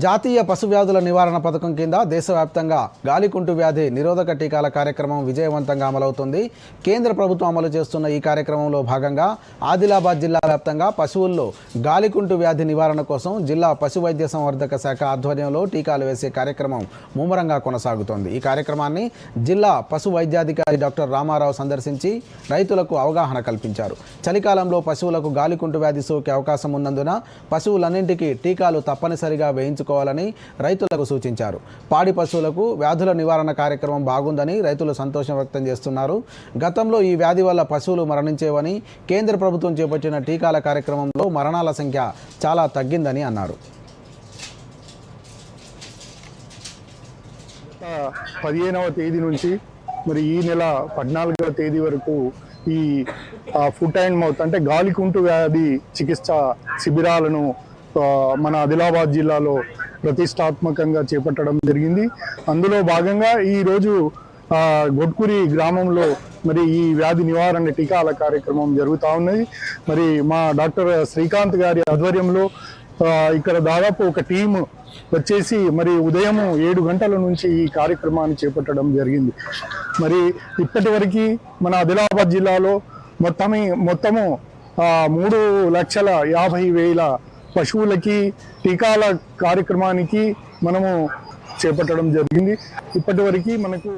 జాతీయ పశు వ్యాధుల నివారణ పథకం కింద దేశవ్యాప్తంగా గాలికుంటు వ్యాధి నిరోధక టీకాల కార్యక్రమం విజయవంతంగా అమలవుతుంది. కేంద్ర ప్రభుత్వం అమలు చేస్తున్న ఈ కార్యక్రమంలో భాగంగా ఆదిలాబాద్ జిల్లా వ్యాప్తంగా పశువుల్లో గాలికుంటు వ్యాధి నివారణ కోసం జిల్లా పశు వైద్య సంవర్ధక శాఖ ఆధ్వర్యంలో టీకాలు వేసే కార్యక్రమం ముమ్మరంగా కొనసాగుతోంది. ఈ కార్యక్రమాన్ని జిల్లా పశు వైద్యాధికారి డాక్టర్ రామారావు సందర్శించి రైతులకు అవగాహన కల్పించారు. చలికాలంలో పశువులకు గాలికుంటు వ్యాధి సోకే అవకాశం ఉన్నందున పశువులన్నింటికీ టీకాలు తప్పనిసరిగా వేయించుకోవాలని రైతులకు సూచించారు. పాడి పశువులకు వ్యాధుల నివారణ కార్యక్రమం బాగుందని రైతులు సంతోషం వ్యక్తం చేస్తున్నారు. గతంలో ఈ వ్యాధి వల్ల పశువులు మరణించేవని కేంద్ర ప్రభుత్వం చేపట్టిన టీకాల కార్యక్రమంలో మరణాల సంఖ్య చాలా తగ్గిందని అన్నారు. పదిహేనవ తేదీ నుంచి మరి ఈ నెల పద్నాలుగవ తేదీ వరకు ఈ ఫుట్ అండ్ మౌత్ అంటే గాలికుంటు వ్యాధి చికిత్స శిబిరాలను మన ఆదిలాబాద్ జిల్లాలో ప్రతిష్టాత్మకంగా చేపట్టడం జరిగింది. అందులో భాగంగా ఈరోజు గొడ్కూరి గ్రామంలో మరి ఈ వ్యాధి నివారణ టీకాల కార్యక్రమం జరుగుతూ ఉన్నది. మరి మా డాక్టర్ శ్రీకాంత్ గారి ఆధ్వర్యంలో ఇక్కడ దాదాపు ఒక టీము వచ్చేసి మరి ఉదయం ఏడు గంటల నుంచి ఈ కార్యక్రమాన్ని చేపట్టడం జరిగింది. మరి ఇప్పటివరకు మన ఆదిలాబాద్ జిల్లాలో మొత్తం మొత్తము మూడు లక్షల యాభై వేల పశువులకి టీకాల కార్యక్రమానికి మనము చేపట్టడం జరిగింది. ఇప్పటి వరకు మనకు